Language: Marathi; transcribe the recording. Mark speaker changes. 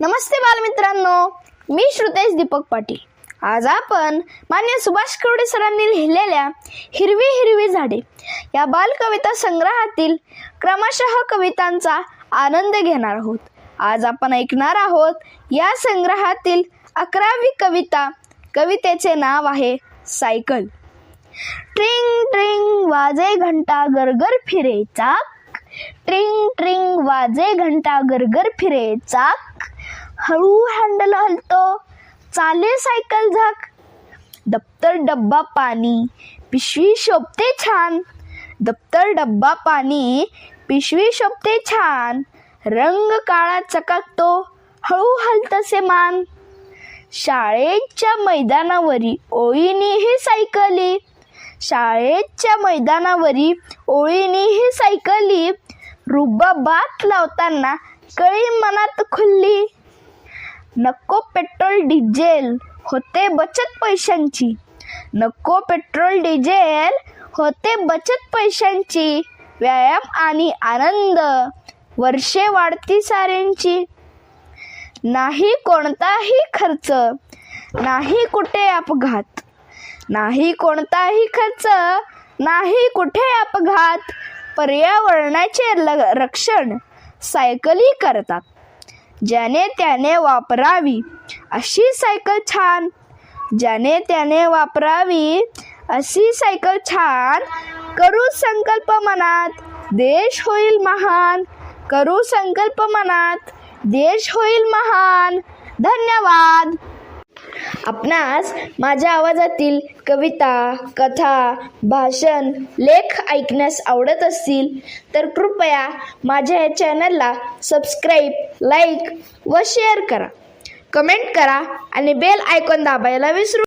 Speaker 1: नमस्ते बालमित्रांनो मी श्रुतेश दीपक पाटील. आज आपण मान्य सुभाष कवडे सरांनी लिहिलेल्या हिरवी हिरवी झाडे या बालकविता संग्रहातील क्रमशः कवितांचा आनंद घेणार आहोत. आज आपण ऐकणार आहोत या संग्रहातील अकरावी कविता. कवितेचे नाव आहे सायकल. ट्रिंग ट्रिंग वाजे घंटा गरगर फिरे चाक. ट्रिंग ट्रिंग वाजे घंटा गरगर फिरे चाक. हळू हँडल हलतो. चाले सायकल झाक. दप्तर डब्बा पाणी. पिशवी शोभते छान. दप्तर डब्बा पाणी. पिशवी शोभते छान. रंग काळा चकाकतो. हळू हलतसे मान. शाळेच्या मैदानावरी ओळीने हे सायकली. शाळेच्या मैदानावरी ओळीने हे सायकली. रुबाबात लावताना कळी मनात खुल्ली. नको पेट्रोल डिझेल होते बचत पैशांची. नको पेट्रोल डिझेल होते बचत पैशांची. व्यायाम आणि आनंद वर्षे वाढती साऱ्यांची. नाही कोणताही खर्च नाही कुठे अपघात. नाही कोणताही खर्च नाही कुठे अपघात. पर्यावरणाचे रक्षण सायकली करतात. ज्याने त्याने वापरावी अशी सायकल छान. ज्याने त्याने वापरावी अशी सायकल छान. करू संकल्प मनात देश होईल महान. करू संकल्प मनात देश होईल महान. धन्यवाद. आपणास माझ्या आवाजातील कविता कथा भाषण लेख ऐकण्यास आवडत असतील तर कृपया माझ्या या चॅनलला सबस्क्राईब लाईक व शेअर करा. कमेंट करा आणि बेल आयकॉन दाबायला विसरू